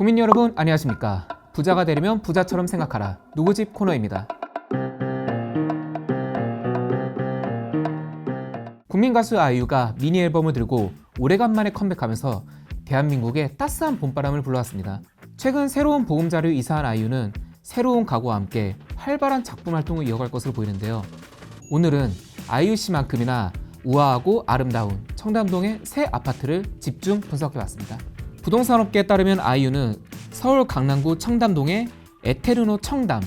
국민 여러분 안녕하십니까? 부자가 되려면 부자처럼 생각하라. 누구 집 코너입니다. 국민 가수 아이유가 미니 앨범을 들고 오래간만에 컴백하면서 대한민국에 따스한 봄바람을 불러왔습니다. 최근 새로운 보금자리로 이사한 아이유는 새로운 각오와 함께 활발한 작품 활동을 이어갈 것으로 보이는데요. 오늘은 아이유 씨만큼이나 우아하고 아름다운 청담동의 새 아파트를 집중 분석해봤습니다. 부동산업계에 따르면 아이유는 서울 강남구 청담동의 에테르노 청담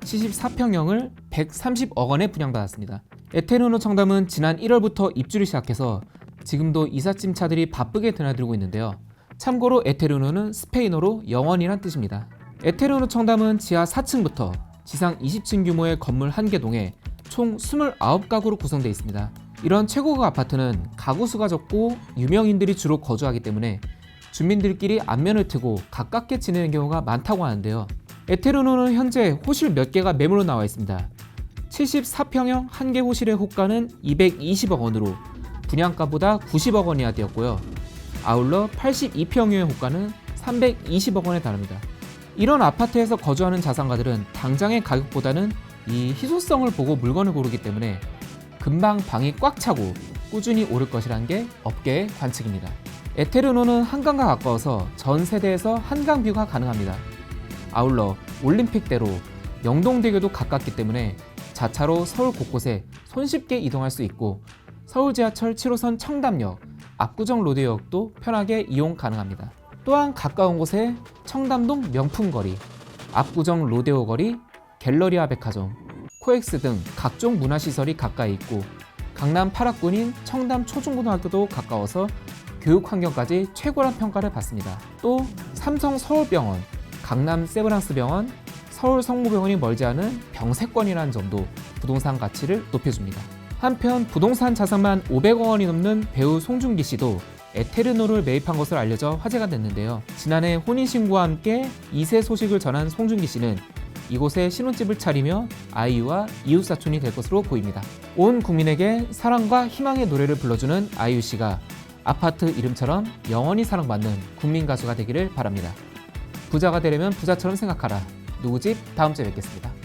74평형을 130억 원에 분양받았습니다. 에테르노 청담은 지난 1월부터 입주를 시작해서 지금도 이삿짐 차들이 바쁘게 드나들고 있는데요. 참고로 에테르노는 스페인어로 영원이란 뜻입니다. 에테르노 청담은 지하 4층부터 지상 20층 규모의 건물 한 개 동에 총 29가구로 구성되어 있습니다. 이런 최고급 아파트는 가구 수가 적고 유명인들이 주로 거주하기 때문에 주민들끼리 안면을 트고 가깝게 지내는 경우가 많다고 하는데요. 에테르노는 현재 호실 몇 개가 매물로 나와 있습니다. 74평형 한 개 호실의 호가는 220억 원으로 분양가보다 90억 원 이 하 되었고요. 아울러 82평형의 호가는 320억 원에 달합니다. 이런 아파트에서 거주하는 자산가들은 당장의 가격보다는 이 희소성을 보고 물건을 고르기 때문에 금방 방이 꽉 차고 꾸준히 오를 것이라는 게 업계의 관측입니다. 에테르노는 한강과 가까워서 전 세대에서 한강 뷰가 가능합니다. 아울러 올림픽대로 영동대교도 가깝기 때문에 자차로 서울 곳곳에 손쉽게 이동할 수 있고 서울 지하철 7호선 청담역, 압구정 로데역도 편하게 이용 가능합니다. 또한 가까운 곳에 청담동 명품거리, 압구정 로데오 거리, 갤러리아 백화점, 코엑스 등 각종 문화시설이 가까이 있고 강남 8학군인 청담 초중고등학교도 가까워서 교육 환경까지 최고란 평가를 받습니다. 또 삼성 서울병원, 강남 세브란스 병원, 서울 성모병원이 멀지 않은 병세권이라는 점도 부동산 가치를 높여줍니다. 한편 부동산 자산만 500억 원이 넘는 배우 송중기 씨도 에테르노를 매입한 것으로 알려져 화제가 됐는데요. 지난해 혼인신고와 함께 2세 소식을 전한 송중기 씨는 이곳에 신혼집을 차리며 아이유와 이웃사촌이 될 것으로 보입니다. 온 국민에게 사랑과 희망의 노래를 불러주는 아이유 씨가 아파트 이름처럼 영원히 사랑받는 국민 가수가 되기를 바랍니다. 부자가 되려면 부자처럼 생각하라. 누구 집 다음 주에 뵙겠습니다.